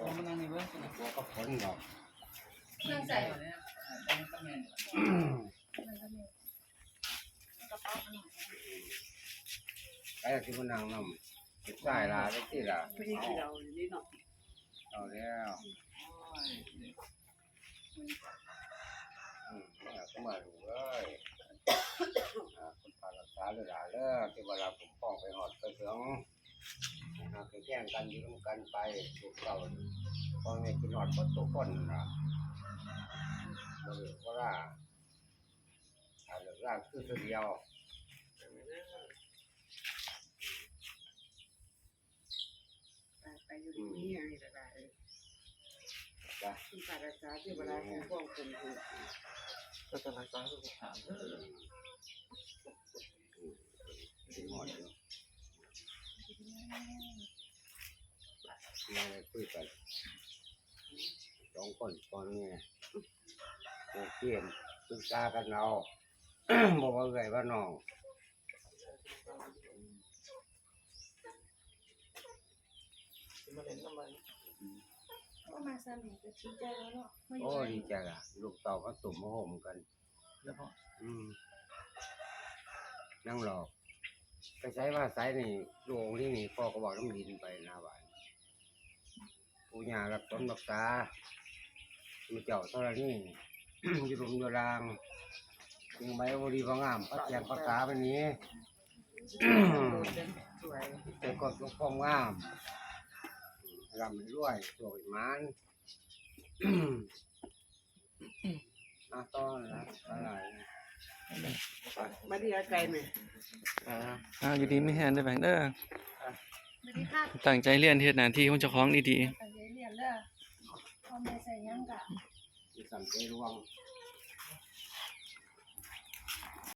เอามานั่งในเบื้องต้นกลัวก็ผลหรอกนั่งใส่เนี่ยแต่งตำแหน่งใครที่มันนั่งนำติดสายลาได้ที่ละไม่ได้กินเราอยู่นี่เนาะเอาแล้วอืมก็มาดูเลยอ่าคนพารักษาเลยล่ะเลิกที่เวลาผมป้องไปหอดไปถึง หากแย่งกันอยืมกันไปถูกเก่าพอไม่กินหอดก็ตกคนนะบ่ได้ว่าล่ะถ้าเลิกร่างคือตัวเดียวไปอยู่ที่นี่อะไรต่างๆที่ปาราชาที่เวลาคุณพ่อคุณคือก็จะรักษาสุขภาพ กินหอดอยู่ ไม่ได้คุยกันสองคนตอนนี้โอเคปรึกษากันเอาบอกว่าไงว่าน้องมาเล่นน้ำมันก็มาสนิทจะชี้ใจแล้วเนาะไม่โอ้ดีใจละลูกเต่าก็ตุ่มมาห่มกันแล้วพออืมนั่งหลอกไปใช้ว่าไซนี่ดวงที่นี่พ่อก็บอกน้ำดินไปหน้าบ้าน ปูญารับต้นรักษามีเจ้าเท่านี้ อยู่รุมอยู่รางยังใบบรีพงามพระแจงภาษาวันนี้ สวยเป็นคนทุกความงามรำให้รวยสวยมันอาต้อนรับอะไรมาดีไกลไหมอ่า อ้าวอยู่ดีไม่แฮนได้แบ่งเด้อ สวัสดีค่ะ ตั้งใจเรียนเฮ็ดหน้าที่ของเจ้าของดีตั้งใจ เอพ่อแม่ใส่ยังกะที่สั่งใจรวง